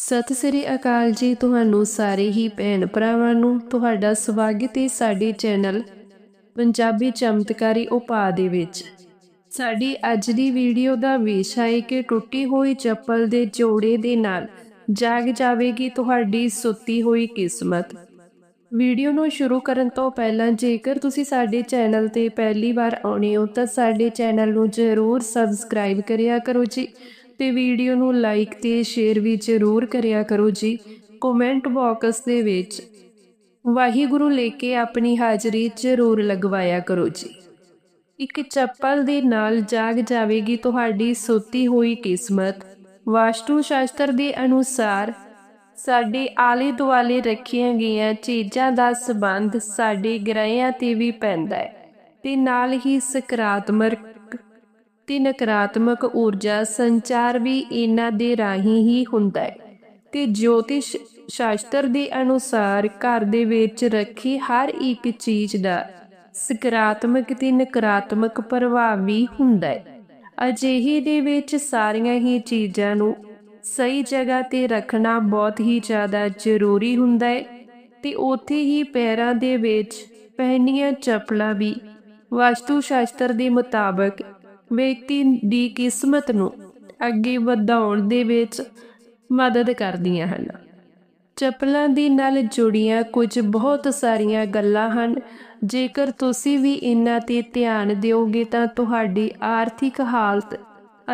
ਸਤਿ ਸ੍ਰੀ ਅਕਾਲ ਜੀ ਤੁਹਾਨੂੰ ਸਾਰੇ ਹੀ ਭੈਣ ਭਰਾਵਾਂ ਨੂੰ, ਤੁਹਾਡਾ ਸਵਾਗਤ ਹੈ ਸਾਡੇ ਚੈਨਲ ਪੰਜਾਬੀ ਚਮਤਕਾਰੀ ਉਪਾਅ ਦੇ ਵਿੱਚ। ਸਾਡੀ ਅੱਜ ਦੀ ਵੀਡੀਓ ਦਾ ਵਿਸ਼ਾ ਹੈ ਕਿ ਟੁੱਟੀ ਹੋਈ ਚੱਪਲ ਦੇ ਜੋੜੇ ਦੇ ਨਾਲ ਜਾਗ ਜਾਵੇਗੀ ਤੁਹਾਡੀ ਸੁੱਤੀ ਹੋਈ ਕਿਸਮਤ। ਵੀਡੀਓ ਨੂੰ ਸ਼ੁਰੂ ਕਰਨ ਤੋਂ ਪਹਿਲਾਂ ਜੇਕਰ ਤੁਸੀਂ ਸਾਡੇ ਚੈਨਲ ਤੇ ਪਹਿਲੀ ਵਾਰ ਆਉਣੇ ਹੋ ਤਾਂ ਸਾਡੇ ਚੈਨਲ ਨੂੰ ਜ਼ਰੂਰ ਸਬਸਕ੍ਰਾਈਬ ਕਰਿਆ ਕਰੋ ਜੀ। ਤੇ ਵੀਡੀਓ ਨੂੰ ਲਾਈਕ ਤੇ ਸ਼ੇਅਰ ਵੀ ਜ਼ਰੂਰ ਕਰਿਆ ਕਰੋ ਜੀ। ਕਮੈਂਟ ਬਾਕਸ ਦੇ ਵਿੱਚ ਵਾਹਿਗੁਰੂ ਲੈ ਕੇ ਆਪਣੀ ਹਾਜ਼ਰੀ ਜ਼ਰੂਰ ਲਗਵਾਇਆ ਕਰੋ ਜੀ। ਇੱਕ ਚੱਪਲ ਦੇ ਨਾਲ ਜਾਗ ਜਾਵੇਗੀ ਤੁਹਾਡੀ ਸੁੱਤੀ ਹੋਈ ਕਿਸਮਤ। ਵਾਸਤੂ ਸ਼ਾਸਤਰ ਦੇ ਅਨੁਸਾਰ ਸਾਡੇ ਆਲੇ ਦੁਆਲੇ ਰੱਖੀਆਂ ਗਈਆਂ ਚੀਜ਼ਾਂ ਦਾ ਸਬੰਧ ਸਾਡੇ ਗ੍ਰਹਿਆਂ ਤੇ ਵੀ ਪੈਂਦਾ ਹੈ ਤੇ ਨਾਲ ਹੀ ਸਕਾਰਾਤਮਕ ਤੇ ਨਕਾਰਾਤਮਕ ਊਰਜਾ ਸੰਚਾਰ ਵੀ ਇਹਨਾਂ ਦੇ ਰਾਹੀਂ ਹੀ ਹੁੰਦਾ ਹੈ ਤੇ ਜੋਤਿਸ਼ ਸ਼ਾਸਤਰ ਦੇ ਅਨੁਸਾਰ ਘਰ ਦੇ ਵਿੱਚ ਰੱਖੀ ਹਰ ਇੱਕ ਚੀਜ਼ ਦਾ ਸਕਾਰਾਤਮਕ ਤੇ ਨਕਾਰਾਤਮਕ ਪ੍ਰਭਾਵ ਵੀ ਹੁੰਦਾ ਹੈ। ਅਜਿਹੇ ਦੇ ਵਿੱਚ ਸਾਰੀਆਂ ਹੀ ਚੀਜ਼ਾਂ ਨੂੰ ਸਹੀ ਜਗ੍ਹਾ ਤੇ ਰੱਖਣਾ ਬਹੁਤ ਹੀ ਜ਼ਿਆਦਾ ਜ਼ਰੂਰੀ ਹੁੰਦਾ ਹੈ ਤੇ ਉੱਥੇ ਹੀ ਪੈਰਾਂ ਦੇ ਵਿੱਚ ਪਹਿਨੀਆਂ ਚੱਪਲਾਂ ਵੀ ਵਾਸਤੂ ਸ਼ਾਸਤਰ ਦੇ ਮੁਤਾਬਕ ਵਿਅਕਤੀ ਦੀ ਕਿਸਮਤ ਨੂੰ ਅੱਗੇ ਵਧਾਉਣ ਦੇ ਵਿੱਚ ਮਦਦ ਕਰਦੀਆਂ ਹਨ। ਚੱਪਲਾਂ ਦੇ ਨਾਲ ਜੁੜੀਆਂ ਕੁਝ ਬਹੁਤ ਸਾਰੀਆਂ ਗੱਲਾਂ ਹਨ। ਜੇਕਰ ਤੁਸੀਂ ਵੀ ਇਹਨਾਂ ਤੇ ਧਿਆਨ ਦਿਓਗੇ ਤਾਂ ਤੁਹਾਡੀ ਆਰਥਿਕ ਹਾਲਤ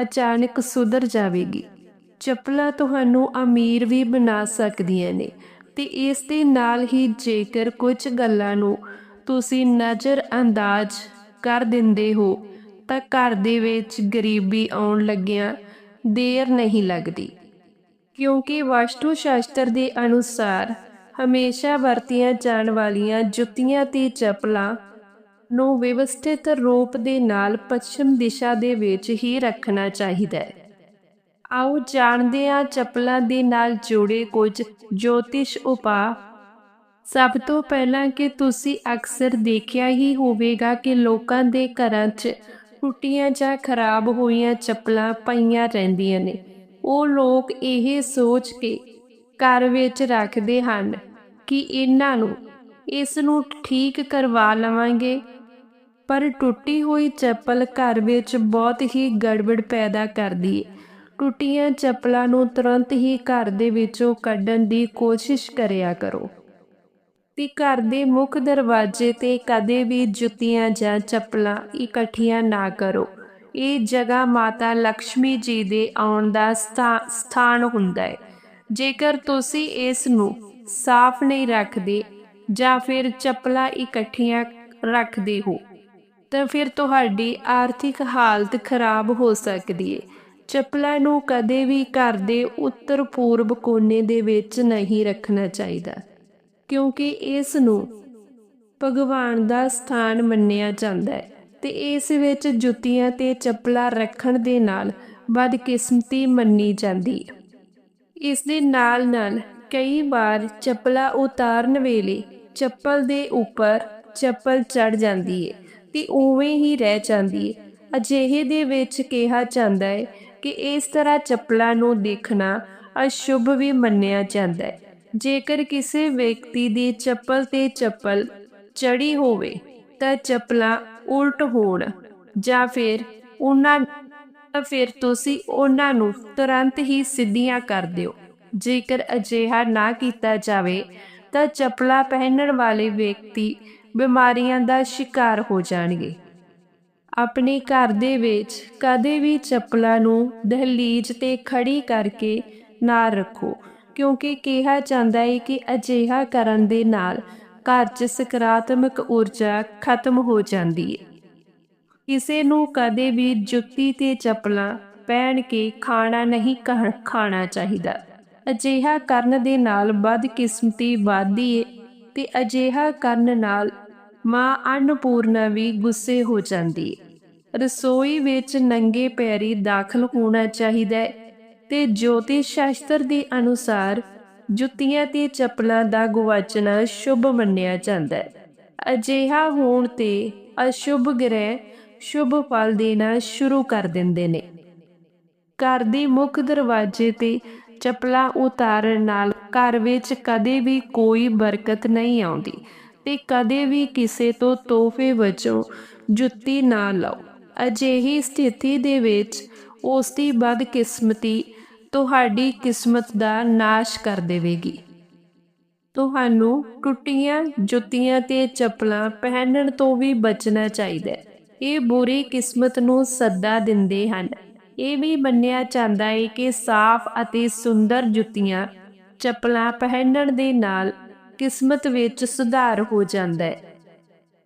ਅਚਾਨਕ ਸੁਧਰ ਜਾਵੇਗੀ। ਚੱਪਲਾਂ ਤੁਹਾਨੂੰ ਅਮੀਰ ਵੀ ਬਣਾ ਸਕਦੀਆਂ ਨੇ ਤੇ ਇਸ ਦੇ ਨਾਲ ਹੀ ਜੇਕਰ ਕੁਝ ਗੱਲਾਂ ਨੂੰ ਤੁਸੀਂ ਨਜ਼ਰ ਅੰਦਾਜ਼ ਕਰ ਦਿੰਦੇ ਹੋ ਤਾਂ ਘਰ ਦੇ ਵਿੱਚ ਗਰੀਬੀ ਆਉਣ ਲੱਗਿਆਂ ਦੇਰ ਨਹੀਂ ਲੱਗਦੀ। ਕਿਉਂਕਿ ਵਾਸਤੂ ਸ਼ਾਸਤਰ ਦੇ ਅਨੁਸਾਰ ਹਮੇਸ਼ਾ ਵਰਤੀਆਂ ਜਾਣ ਵਾਲੀਆਂ ਜੁੱਤੀਆਂ ਤੇ ਚੱਪਲਾਂ ਨੂੰ ਵਿਵਸਥਿਤ ਰੂਪ ਦੇ ਨਾਲ ਪੱਛਮ ਦਿਸ਼ਾ ਦੇ ਵਿੱਚ ਹੀ ਰੱਖਣਾ ਚਾਹੀਦਾ ਹੈ। ਆਓ ਜਾਣਦੇ ਹਾਂ ਚੱਪਲਾਂ ਦੇ ਨਾਲ ਜੁੜੇ ਕੁਝ ਜੋਤਿਸ਼ ਉਪਾਅ। ਸਭ ਤੋਂ ਪਹਿਲਾਂ ਕਿ ਤੁਸੀਂ ਅਕਸਰ ਦੇਖਿਆ ਹੀ ਹੋਵੇਗਾ ਕਿ ਲੋਕਾਂ ਦੇ ਘਰਾਂ 'ਚ ਟੁੱਟੀਆਂ ਜਾਂ ਖਰਾਬ ਹੋਈਆਂ ਚੱਪਲਾਂ ਪਈਆਂ ਰਹਿੰਦੀਆਂ ਨੇ। ਉਹ ਲੋਕ ਇਹ ਸੋਚ ਕੇ ਘਰ ਵਿੱਚ ਰੱਖਦੇ ਹਨ ਕਿ ਇਹਨਾਂ ਨੂੰ ਇਸ ਨੂੰ ਠੀਕ ਕਰਵਾ ਲਵਾਂਗੇ। ਪਰ ਟੁੱਟੀ ਹੋਈ ਚੱਪਲ ਘਰ ਵਿੱਚ ਬਹੁਤ ਹੀ ਗੜਬੜ ਪੈਦਾ ਕਰਦੀ ਹੈ ਟੁੱਟੀਆਂ ਚੱਪਲਾਂ ਨੂੰ ਤੁਰੰਤ ਹੀ ਘਰ ਦੇ ਵਿੱਚੋਂ ਕੱਢਣ ਦੀ ਕੋਸ਼ਿਸ਼ ਕਰਿਆ ਕਰੋ। ਤੇ ਘਰ ਦੇ ਮੁੱਖ ਦਰਵਾਜ਼ੇ ਤੇ ਕਦੇ ਵੀ ਜੁੱਤੀਆਂ ਜਾਂ ਚੱਪਲਾਂ ਇਕੱਠੀਆਂ ਨਾ ਕਰੋ। ਇਹ ਜਗ੍ਹਾ ਮਾਤਾ ਲక్ష్ਮੀ ਜੀ ਦੇ ਆਉਣ ਦਾ ਸਥਾ- ਸਥਾਨ ਹੁੰਦਾ ਹੈ। ਜੇਕਰ ਤੁਸੀਂ ਇਸ ਨੂੰ ਸਾਫ਼ ਨਹੀਂ ਰੱਖਦੇ ਜਾਂ ਫਿਰ ਚੱਪਲਾਂ ਇਕੱਠੀਆਂ ਰੱਖਦੇ ਹੋ, ਤਾਂ ਫਿਰ ਤੁਹਾਡੀ ਆਰਥਿਕ ਹਾਲਤ ਖਰਾਬ ਹੋ ਸਕਦੀ ਹੈ। ਚੱਪਲਾਂ ਨੂੰ ਕਦੇ ਵੀ ਘਰ ਦੇ ਉੱਤਰ ਪੂਰਬ ਕੋਨੇ ਦੇ ਵਿੱਚ ਨਹੀਂ ਰੱਖਣਾ ਚਾਹੀਦਾ। ਕਿਉਂਕਿ ਇਸ ਨੂੰ ਭਗਵਾਨ ਦਾ ਸਥਾਨ ਮੰਨਿਆ ਜਾਂਦਾ ਹੈ ਤੇ ਇਸ ਵਿੱਚ ਜੁੱਤੀਆਂ ਤੇ ਚੱਪਲਾਂ ਰੱਖਣ ਦੇ ਨਾਲ ਬਦਕਿਸਮਤੀ ਮੰਨੀ ਜਾਂਦੀ ਹੈ। ਇਸ ਦੇ ਨਾਲ ਨਾਲ ਕਈ ਵਾਰ ਚੱਪਲਾਂ ਉਤਾਰਨ ਵੇਲੇ ਚੱਪਲ ਦੇ ਉੱਪਰ ਚੱਪਲ ਚੜ ਜਾਂਦੀ ਹੈ ਤੇ ਉਵੇਂ ਹੀ ਰਹਿ ਜਾਂਦੀ ਹੈ। ਅਜਿਹੇ ਦੇ ਵਿੱਚ ਕਿਹਾ ਜਾਂਦਾ ਹੈ ਕਿ ਇਸ ਤਰ੍ਹਾਂ ਚੱਪਲਾਂ ਨੂੰ ਦੇਖਣਾ ਅਸ਼ੁਭ ਵੀ ਮੰਨਿਆ ਜਾਂਦਾ ਹੈ। ਜੇਕਰ ਕਿਸੇ ਵਿਅਕਤੀ ਦੀ ਚੱਪਲ ਤੇ ਚੱਪਲ ਚੜੀ ਹੋਵੇ, ਤਾਂ ਚੱਪਲਾਂ ਉਲਟ ਹੋਣ ਜਾਂ ਫਿਰ ਉਹਨਾਂ ਫਿਰ ਤੁਸੀਂ ਉਹਨਾਂ ਨੂੰ ਤੁਰੰਤ ਹੀ ਸਿੱਧੀਆਂ ਕਰ ਦਿਓ। ਜੇਕਰ ਅਜਿਹਾ ਨਾ ਕੀਤਾ ਜਾਵੇ, ਤਾਂ ਚੱਪਲਾਂ ਪਹਿਨਣ ਵਾਲੇ ਵਿਅਕਤੀ ਬਿਮਾਰੀਆਂ ਦਾ ਸ਼ਿਕਾਰ ਹੋ ਜਾਣਗੇ। ਆਪਣੇ ਘਰ ਦੇ ਵਿੱਚ ਕਦੇ ਵੀ ਚੱਪਲਾਂ ਨੂੰ ਦਹਲੀਜ਼ ਤੇ ਖੜੀ ਕਰਕੇ ਨਾ ਰੱਖੋ। ਕਿਉਂਕਿ ਕਿਹਾ ਜਾਂਦਾ ਹੈ ਕਿ ਅਜਿਹਾ ਕਰਨ ਦੇ ਨਾਲ ਘਰ 'ਚ ਸਕਾਰਾਤਮਕ ਊਰਜਾ ਖਤਮ ਹੋ ਜਾਂਦੀ ਹੈ ਕਿਸੇ ਨੂੰ ਕਦੇ ਵੀ ਜੁੱਤੀ ਤੇ ਚੱਪਲਾਂ ਪਹਿਨ ਕੇ ਖਾਣਾ ਨਹੀਂ ਖਾਣਾ ਚਾਹੀਦਾ। ਅਜਿਹਾ ਕਰਨ ਦੇ ਨਾਲ ਬਦਕਿਸਮਤੀ ਵੱਧਦੀ ਹੈ ਤੇ ਅਜਿਹਾ ਕਰਨ ਨਾਲ ਮਾਂ ਅੰਨਪੂਰਨਾ ਵੀ ਗੁੱਸੇ ਹੋ ਜਾਂਦੀ ਹੈ ਰਸੋਈ ਵਿੱਚ ਨੰਗੇ ਪੈਰੀ ਦਾਖਲ ਹੋਣਾ ਚਾਹੀਦਾ ਹੈ ਤੇ ਜੋਤਿਸ਼ ਸ਼ਾਸਤਰ ਦੇ ਅਨੁਸਾਰ ਜੁੱਤੀਆਂ ਤੇ ਚੱਪਲਾਂ ਦਾ ਗੁਆਚਣਾ ਸ਼ੁਭ ਮੰਨਿਆ ਜਾਂਦਾ ਹੈ। ਅਜਿਹਾ ਹੋਣ ਤੇ ਅਸ਼ੁਭ ਗ੍ਰਹਿ ਸ਼ੁਭ ਫਲ ਦੇਣਾ ਸ਼ੁਰੂ ਕਰ ਦਿੰਦੇ ਨੇ। ਘਰ ਦੇ ਮੁੱਖ ਦਰਵਾਜ਼ੇ ਤੇ ਚੱਪਲਾਂ ਉਤਾਰਨ ਨਾਲ ਘਰ ਵਿੱਚ ਕਦੇ ਵੀ ਕੋਈ ਬਰਕਤ ਨਹੀਂ ਆਉਂਦੀ ਤੇ ਕਦੇ ਵੀ ਕਿਸੇ ਤੋਂ ਤੋਹਫੇ ਵਜੋਂ ਜੁੱਤੀ ਨਾ ਲਓ। ਅਜਿਹੀ ਸਥਿਤੀ ਦੇ ਵਿੱਚ ਉਸ ਦੀ ਬਦਕਿਸਮਤੀ ਤੁਹਾਡੀ ਕਿਸਮਤ ਦਾ ਨਾਸ਼ ਕਰ ਦੇਵੇਗੀ। ਤੁਹਾਨੂੰ ਟੁੱਟੀਆਂ ਜੁੱਤੀਆਂ ਤੇ ਚੱਪਲਾਂ ਪਹਿਨਣ ਤੋਂ ਵੀ ਬਚਣਾ ਚਾਹੀਦਾ ਹੈ। ਇਹ ਬੁਰੀ ਕਿਸਮਤ ਨੂੰ ਸੱਦਾ ਦਿੰਦੇ ਹਨ। ਇਹ ਵੀ ਮੰਨਿਆ ਜਾਂਦਾ ਹੈ ਕਿ ਸਾਫ਼ ਅਤੇ ਸੁੰਦਰ ਜੁੱਤੀਆਂ ਚੱਪਲਾਂ ਪਹਿਨਣ ਦੇ ਨਾਲ ਕਿਸਮਤ ਵਿੱਚ ਸੁਧਾਰ ਹੋ ਜਾਂਦਾ ਹੈ।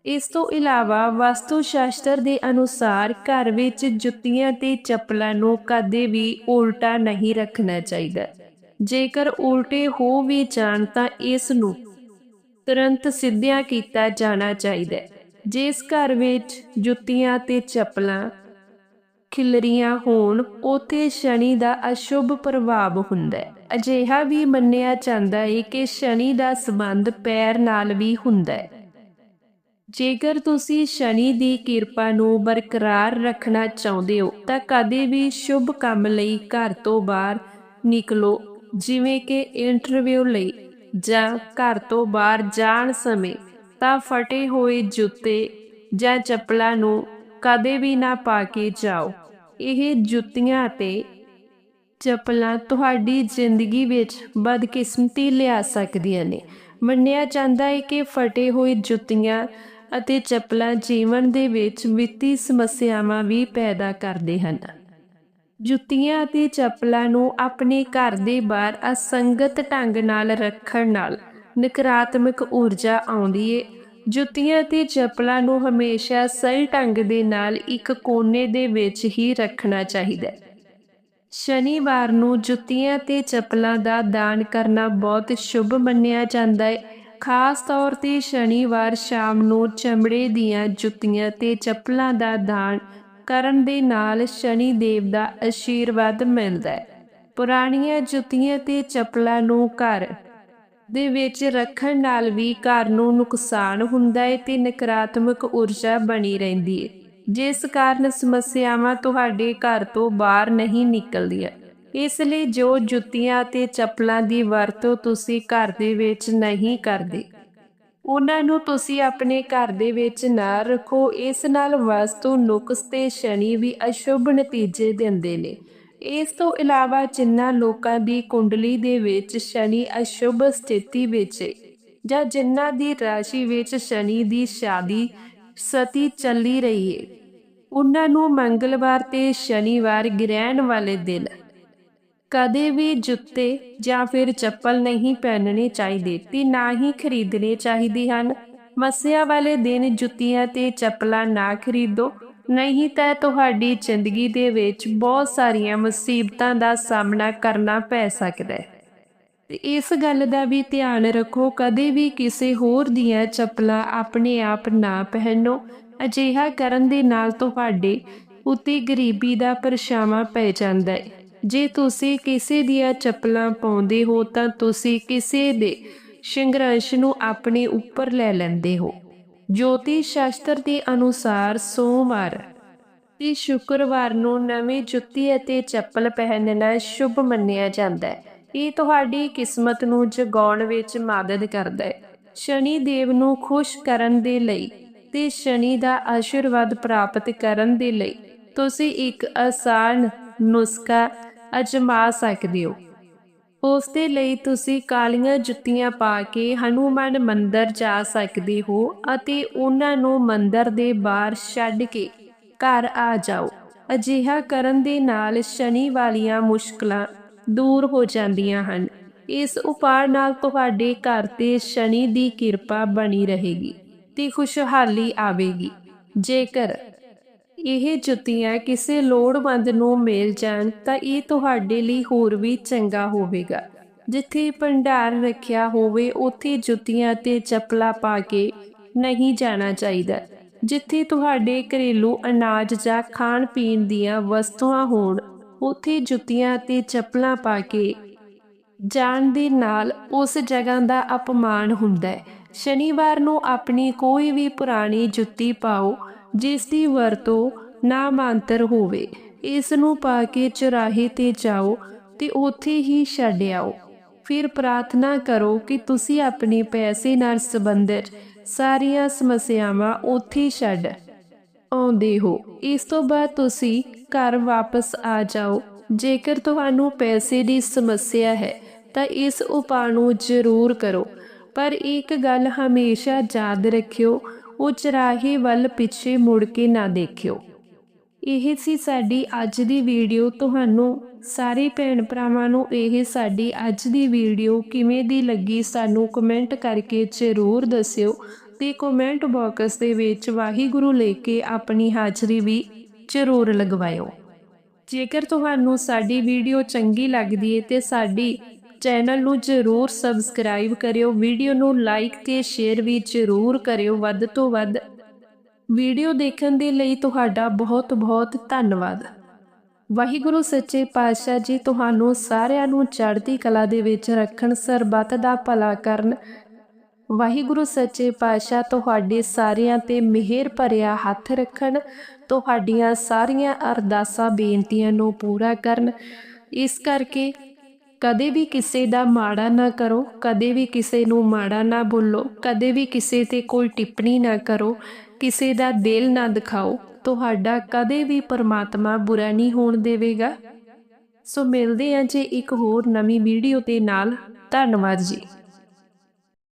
ਇਸ ਤੋਂ ਇਲਾਵਾ ਵਾਸਤੂ ਸ਼ਾਸਤਰ ਦੇ ਅਨੁਸਾਰ ਘਰ ਵਿੱਚ ਜੁੱਤੀਆਂ ਤੇ ਚੱਪਲਾਂ ਨੂੰ ਕਦੇ ਵੀ ਉਲਟਾ ਨਹੀਂ ਰੱਖਣਾ ਚਾਹੀਦਾ। ਜੇਕਰ ਉਲਟੇ ਹੋ ਵੀ ਜਾਣ ਤਾਂ ਇਸ ਨੂੰ ਤੁਰੰਤ ਸਿੱਧਿਆਂ ਕੀਤਾ ਜਾਣਾ ਚਾਹੀਦਾ ਜਿਸ ਘਰ ਵਿੱਚ ਜੁੱਤੀਆਂ ਤੇ ਚੱਪਲਾਂ ਖਿਲਰੀਆਂ ਹੋਣ, ਉਥੇ ਸ਼ਨੀ ਦਾ ਅਸ਼ੁਭ ਪ੍ਰਭਾਵ ਹੁੰਦਾ ਹੈ। ਅਜਿਹਾ ਵੀ ਮੰਨਿਆ ਜਾਂਦਾ ਹੈ ਕਿ ਸ਼ਨੀ ਦਾ ਸੰਬੰਧ ਪੈਰ ਨਾਲ ਵੀ ਹੁੰਦਾ ਹੈ। ਜੇਕਰ ਤੁਸੀਂ ਸ਼ਨੀ ਦੀ ਕਿਰਪਾ ਨੂੰ ਬਰਕਰਾਰ ਰੱਖਣਾ ਚਾਹੁੰਦੇ ਹੋ, ਤਾਂ ਕਦੇ ਵੀ ਸ਼ੁਭ ਕੰਮ ਲਈ ਘਰ ਤੋਂ ਬਾਹਰ ਨਿਕਲੋ, ਜਿਵੇਂ ਕਿ ਇੰਟਰਵਿਊ ਲਈ ਜਾਂ ਘਰ ਤੋਂ ਬਾਹਰ ਜਾਣ ਸਮੇਂ। ਤਾਂ ਫਟੇ ਹੋਏ ਜੁੱਤੇ ਜਾਂ ਚੱਪਲਾਂ ਨੂੰ ਕਦੇ ਵੀ ਨਾ ਪਾ ਕੇ ਜਾਓ। ਇਹ ਜੁੱਤੀਆਂ ਅਤੇ ਚੱਪਲਾਂ ਤੁਹਾਡੀ ਜ਼ਿੰਦਗੀ ਵਿੱਚ ਬਦਕਿਸਮਤੀ ਲਿਆ ਸਕਦੀਆਂ ਨੇ। ਮੰਨਿਆ ਜਾਂਦਾ ਹੈ ਕਿ ਫਟੇ ਹੋਏ ਜੁੱਤੀਆਂ ਅਤੇ ਚੱਪਲਾਂ ਜੀਵਨ ਦੇ ਵਿੱਚ ਵਿੱਤੀ ਸਮੱਸਿਆਵਾਂ ਵੀ ਪੈਦਾ ਕਰਦੇ ਹਨ। ਜੁੱਤੀਆਂ ਅਤੇ ਚੱਪਲਾਂ ਨੂੰ ਆਪਣੇ ਘਰ ਦੇ ਬਾਹਰ ਅਸੰਗਤ ਢੰਗ ਨਾਲ ਰੱਖਣ ਨਾਲ ਨਕਾਰਾਤਮਕ ਊਰਜਾ ਆਉਂਦੀ ਏ। ਜੁੱਤੀਆਂ ਅਤੇ ਚੱਪਲਾਂ ਨੂੰ ਹਮੇਸ਼ਾ ਸਹੀ ਢੰਗ ਦੇ ਨਾਲ ਇੱਕ ਕੋਨੇ ਦੇ ਵਿੱਚ ਹੀ ਰੱਖਣਾ ਚਾਹੀਦਾ ਹੈ। ਸ਼ਨੀਵਾਰ ਨੂੰ ਜੁੱਤੀਆਂ ਤੇ ਚੱਪਲਾਂ ਦਾ ਦਾਨ ਕਰਨਾ ਬਹੁਤ ਸ਼ੁਭ ਮੰਨਿਆ ਜਾਂਦਾ ਹੈ ਖਾਸ ਤੌਰ ਤੇ ਸ਼ਨੀਵਾਰ ਸ਼ਾਮ ਨੂੰ ਚਮੜੇ ਦੀਆਂ ਜੁੱਤੀਆਂ ਤੇ ਚੱਪਲਾਂ ਦਾ ਦਾਨ ਕਰਨ ਦੇ ਨਾਲ ਸ਼ਨੀ ਦੇਵ ਦਾ ਅਸ਼ੀਰਵਾਦ ਮਿਲਦਾ ਹੈ। ਪੁਰਾਣੀਆਂ ਜੁੱਤੀਆਂ ਤੇ ਚੱਪਲਾਂ ਨੂੰ ਘਰ ਦੇ ਵਿੱਚ ਰੱਖਣ ਨਾਲ ਵੀ ਘਰ ਨੂੰ ਨੁਕਸਾਨ ਹੁੰਦਾ ਹੈ ਤੇ ਨਕਾਰਾਤਮਕ ਊਰਜਾ ਬਣੀ ਰਹਿੰਦੀ ਹੈ। ਜਿਸ ਕਾਰਨ ਸਮੱਸਿਆਵਾਂ ਤੁਹਾਡੇ ਘਰ ਤੋਂ ਬਾਹਰ ਨਹੀਂ ਨਿਕਲਦੀਆਂ। ਇਸ ਲਈ ਜੋ ਜੁੱਤੀਆਂ ਤੇ ਚੱਪਲਾਂ ਦੀ ਵਰਤੋਂ ਤੁਸੀਂ ਘਰ ਦੇ ਵਿੱਚ ਨਹੀਂ ਕਰਦੇ, ਉਹਨਾਂ ਨੂੰ ਤੁਸੀਂ ਆਪਣੇ ਘਰ ਦੇ ਵਿੱਚ ਨਾ ਰੱਖੋ। ਇਸ ਨਾਲ ਵਸਤੂ ਨੁਕਸ ਤੇ ਸ਼ਨੀ ਵੀ ਅਸ਼ੁਭ ਨਤੀਜੇ ਦਿੰਦੇ ਨੇ। ਇਸ ਤੋਂ ਇਲਾਵਾ ਜਿਨ੍ਹਾਂ ਲੋਕਾਂ ਦੀ ਕੁੰਡਲੀ ਦੇ ਵਿੱਚ ਸ਼ਨੀ ਅਸ਼ੁਭ ਸਥਿਤੀ ਵਿੱਚ ਹੈ ਜਾਂ ਜਿਨ੍ਹਾਂ ਦੀ ਰਾਸ਼ੀ ਵਿੱਚ ਸ਼ਨੀ ਦੀ ਸ਼ਾਦੀ ਸਤੀ ਚੱਲੀ ਰਹੀ ਹੈ ਉਹਨਾਂ ਨੂੰ ਮੰਗਲਵਾਰ ਤੇ ਸ਼ਨੀਵਾਰ ਗ੍ਰਹਿਣ ਵਾਲੇ ਦਿਨ ਕਦੇ ਵੀ ਜੁੱਤੇ ਜਾਂ ਫਿਰ ਚੱਪਲ ਨਹੀਂ ਪਹਿਨਣੇ ਚਾਹੀਦੇ ਤੇ ਨਾ ਹੀ ਖਰੀਦਣੇ ਚਾਹੀਦੇ ਹਨ। ਮੱਸਿਆ ਵਾਲੇ ਦਿਨ ਜੁੱਤੀਆਂ ਤੇ ਚੱਪਲਾਂ ਨਾ ਖਰੀਦੋ। ਨਹੀਂ ਤਾਂ ਤੁਹਾਡੀ ਜ਼ਿੰਦਗੀ ਦੇ ਵਿੱਚ ਬਹੁਤ ਸਾਰੀਆਂ ਮੁਸੀਬਤਾਂ ਦਾ ਸਾਹਮਣਾ ਕਰਨਾ ਪੈ ਸਕਦਾ ਹੈ। ਤੇ ਇਸ ਗੱਲ ਦਾ ਵੀ ਧਿਆਨ ਰੱਖੋ, ਕਦੇ ਵੀ ਕਿਸੇ ਹੋਰ ਦੀਆਂ ਚੱਪਲਾਂ ਆਪਣੇ ਆਪ ਨਾ ਪਹਿਨੋ। ਅਜਿਹਾ ਕਰਨ ਦੇ ਨਾਲ ਤੁਹਾਡੇ ਉੱਤੇ ਗਰੀਬੀ ਦਾ ਪਰਛਾਵਾਂ ਪੈ ਜਾਂਦਾ ਹੈ। ਜੇ ਤੁਸੀਂ ਕਿਸੇ ਦੀਆਂ ਚੱਪਲਾਂ ਪਾਉਂਦੇ ਹੋ, ਤਾਂ ਤੁਸੀਂ ਕਿਸੇ ਦੇ ਸੰਘਰਸ਼ ਨੂੰ ਆਪਣੇ ਉੱਪਰ ਲੈ ਲੈਂਦੇ ਹੋ। ਜੋਤਿਸ਼ ਸ਼ਾਸਤਰ ਦੇ ਅਨੁਸਾਰ ਸੋਮਵਾਰ ਤੇ ਸ਼ੁੱਕਰਵਾਰ ਨੂੰ ਨਵੀਂ ਜੁੱਤੀ ਅਤੇ ਚੱਪਲ ਪਹਿਨਣਾ ਸ਼ੁਭ ਮੰਨਿਆ ਜਾਂਦਾ ਹੈ। ਇਹ ਤੁਹਾਡੀ ਕਿਸਮਤ ਨੂੰ ਜਗਾਉਣ ਵਿੱਚ ਮਦਦ ਕਰਦਾ ਹੈ। ਸ਼ਨੀ ਦੇਵ ਨੂੰ ਖੁਸ਼ ਕਰਨ ਦੇ ਲਈ ਤੇ ਸ਼ਨੀ ਦਾ ਆਸ਼ੀਰਵਾਦ ਪ੍ਰਾਪਤ ਕਰਨ ਦੇ ਲਈ ਤੁਸੀਂ ਇੱਕ ਆਸਾਨ ਨੁਸਖਾ ਅਜਮਾ ਸਕਦੇ ਹੋ। ਉਸ ਦੇ ਲਈ ਤੁਸੀਂ ਕਾਲੀਆਂ ਜੁੱਤੀਆਂ ਪਾ ਕੇ ਹਨੂਮਾਨ ਮੰਦਰ ਜਾ ਸਕਦੇ ਹੋ ਅਤੇ ਉਹਨਾਂ ਨੂੰ ਮੰਦਰ ਦੇ ਬਾਹਰ ਛੱਡ ਕੇ ਘਰ ਆ ਜਾਓ। ਅਜਿਹਾ ਕਰਨ ਦੇ ਨਾਲ ਸ਼ਨੀ ਵਾਲੀਆਂ ਮੁਸ਼ਕਲਾਂ ਦੂਰ ਹੋ ਜਾਂਦੀਆਂ ਹਨ। ਇਸ ਉਪਾਅ ਨਾਲ ਤੁਹਾਡੇ ਘਰ ਤੇ ਸ਼ਨੀ ਦੀ ਕਿਰਪਾ ਬਣੀ ਰਹੇਗੀ ਤੇ ਖੁਸ਼ਹਾਲੀ ਆਵੇਗੀ। ਜੇਕਰ ਇਹ ਜੁੱਤੀਆਂ ਕਿਸੇ ਲੋੜਵੰਦ ਨੂੰ ਮਿਲ ਜਾਣ ਤਾਂ ਇਹ ਤੁਹਾਡੇ ਲਈ ਹੋਰ ਵੀ ਚੰਗਾ ਹੋਵੇਗਾ। ਜਿੱਥੇ ਭੰਡਾਰ ਰੱਖਿਆ ਹੋਵੇ, ਉੱਥੇ ਜੁੱਤੀਆਂ ਤੇ ਚੱਪਲਾਂ ਪਾ ਕੇ ਨਹੀਂ ਜਾਣਾ ਚਾਹੀਦਾ। ਜਿੱਥੇ ਤੁਹਾਡੇ ਘਰੇਲੂ ਅਨਾਜ ਜਾਂ ਖਾਣ ਪੀਣ ਦੀਆਂ ਵਸਤੂਆਂ ਹੋਣ, ਉੱਥੇ ਜੁੱਤੀਆਂ ਤੇ ਚੱਪਲਾਂ ਪਾ ਕੇ ਜਾਣ ਦੇ ਨਾਲ ਉਸ ਜਗ੍ਹਾ ਦਾ ਅਪਮਾਨ ਹੁੰਦਾ ਹੈ। ਸ਼ਨੀਵਾਰ ਨੂੰ ਆਪਣੀ ਕੋਈ ਵੀ ਪੁਰਾਣੀ ਜੁੱਤੀ ਪਾਓ ਜਿਸ ਦੀ ਵਰਤੋਂ ਨਾਮਾਂਤਰ ਹੋਵੇ, ਇਸ ਨੂੰ ਪਾ ਕੇ ਚੁਰਾਹੇ ਤੇ ਜਾਓ ਤੇ ਉੱਥੇ ਹੀ ਛੱਡ ਆਓ। ਫਿਰ ਪ੍ਰਾਰਥਨਾ ਕਰੋ ਕਿ ਤੁਸੀਂ ਆਪਣੇ ਪੈਸੇ ਨਾਲ ਸੰਬੰਧਿਤ ਸਾਰੀਆਂ ਸਮੱਸਿਆਵਾਂ ਉੱਥੇ ਛੱਡ ਆਉਂਦੇ ਹੋ। ਇਸ ਤੋਂ ਬਾਅਦ ਤੁਸੀਂ ਘਰ ਵਾਪਸ ਆ ਜਾਓ। ਜੇਕਰ ਤੁਹਾਨੂੰ ਪੈਸੇ ਦੀ ਸਮੱਸਿਆ ਹੈ, ਤਾਂ ਇਸ ਉਪਾਅ ਨੂੰ ਜ਼ਰੂਰ ਕਰੋ। ਪਰ ਇੱਕ ਗੱਲ ਹਮੇਸ਼ਾ ਯਾਦ ਰੱਖਿਓ ਉਹ ਚਰਾਹੇ ਵੱਲ ਪਿੱਛੇ ਮੁੜ ਕੇ ਨਾ ਦੇਖਿਓ। ਇਹ ਸੀ ਸਾਡੀ ਅੱਜ ਦੀ ਵੀਡੀਓ। ਤੁਹਾਨੂੰ ਸਾਰੇ ਭੈਣ ਭਰਾਵਾਂ ਨੂੰ ਇਹ ਸਾਡੀ ਅੱਜ ਦੀ ਵੀਡੀਓ ਕਿਵੇਂ ਦੀ ਲੱਗੀ ਸਾਨੂੰ ਕਮੈਂਟ ਕਰਕੇ ਜ਼ਰੂਰ ਦੱਸਿਓ ਤੇ ਕਮੈਂਟ ਬਾਕਸ ਦੇ ਵਿੱਚ ਵਾਹਿਗੁਰੂ ਲੈ ਕੇ ਆਪਣੀ ਹਾਜ਼ਰੀ ਵੀ ਜ਼ਰੂਰ ਲਗਵਾਇਓ। ਜੇਕਰ ਤੁਹਾਨੂੰ ਸਾਡੀ ਵੀਡੀਓ ਚੰਗੀ ਲੱਗਦੀ ਹੈ ਤੇ ਸਾਡੀ ਚੈਨਲ ਨੂੰ ਜ਼ਰੂਰ ਸਬਸਕ੍ਰਾਈਬ ਕਰਿਓ ਵੀਡੀਓ ਨੂੰ ਲਾਈਕ ਤੇ ਸ਼ੇਅਰ ਵੀ ਜ਼ਰੂਰ ਕਰਿਓ। ਵੱਧ ਤੋਂ ਵੱਧ ਵੀਡੀਓ ਦੇਖਣ ਦੇ ਲਈ ਤੁਹਾਡਾ ਬਹੁਤ ਬਹੁਤ ਧੰਨਵਾਦ। ਵਾਹਿਗੁਰੂ ਸੱਚੇ ਪਾਤਸ਼ਾਹ ਜੀ, ਤੁਹਾਨੂੰ ਸਾਰਿਆਂ ਨੂੰ ਚੜ੍ਹਦੀ ਕਲਾ ਦੇ ਵਿੱਚ ਰੱਖਣ, ਸਰਬੱਤ ਦਾ ਭਲਾ ਕਰਨ। ਵਾਹਿਗੁਰੂ ਸੱਚੇ ਪਾਤਸ਼ਾਹ, ਤੁਹਾਡੇ ਸਾਰਿਆਂ ਤੇ ਮਿਹਰ ਭਰਿਆ ਹੱਥ ਰੱਖਣ, ਤੁਹਾਡੀਆਂ ਸਾਰੀਆਂ ਅਰਦਾਸਾਂ, ਬੇਨਤੀਆਂ ਨੂੰ ਪੂਰਾ ਕਰਨ। ਇਸ ਕਰਕੇ ਕਦੇ ਵੀ ਕਿਸੇ ਦਾ ਮਾੜਾ ਨਾ ਕਰੋ, ਕਦੇ ਵੀ ਕਿਸੇ ਨੂੰ ਮਾੜਾ ਨਾ ਬੋਲੋ, ਕਦੇ ਵੀ ਕਿਸੇ ਤੇ ਕੋਈ ਟਿੱਪਣੀ ਨਾ ਕਰੋ, ਕਿਸੇ ਦਾ ਦਿਲ ਨਾ ਦਿਖਾਓ, ਤੁਹਾਡਾ ਕਦੇ ਵੀ ਪਰਮਾਤਮਾ ਬੁਰਾ ਨਹੀਂ ਹੋਣ ਦੇਵੇਗਾ। ਸੋ ਮਿਲਦੇ ਹਾਂ ਜੇ ਇੱਕ ਹੋਰ ਨਵੀਂ ਵੀਡੀਓ ਦੇ ਨਾਲ। ਧੰਨਵਾਦ ਜੀ।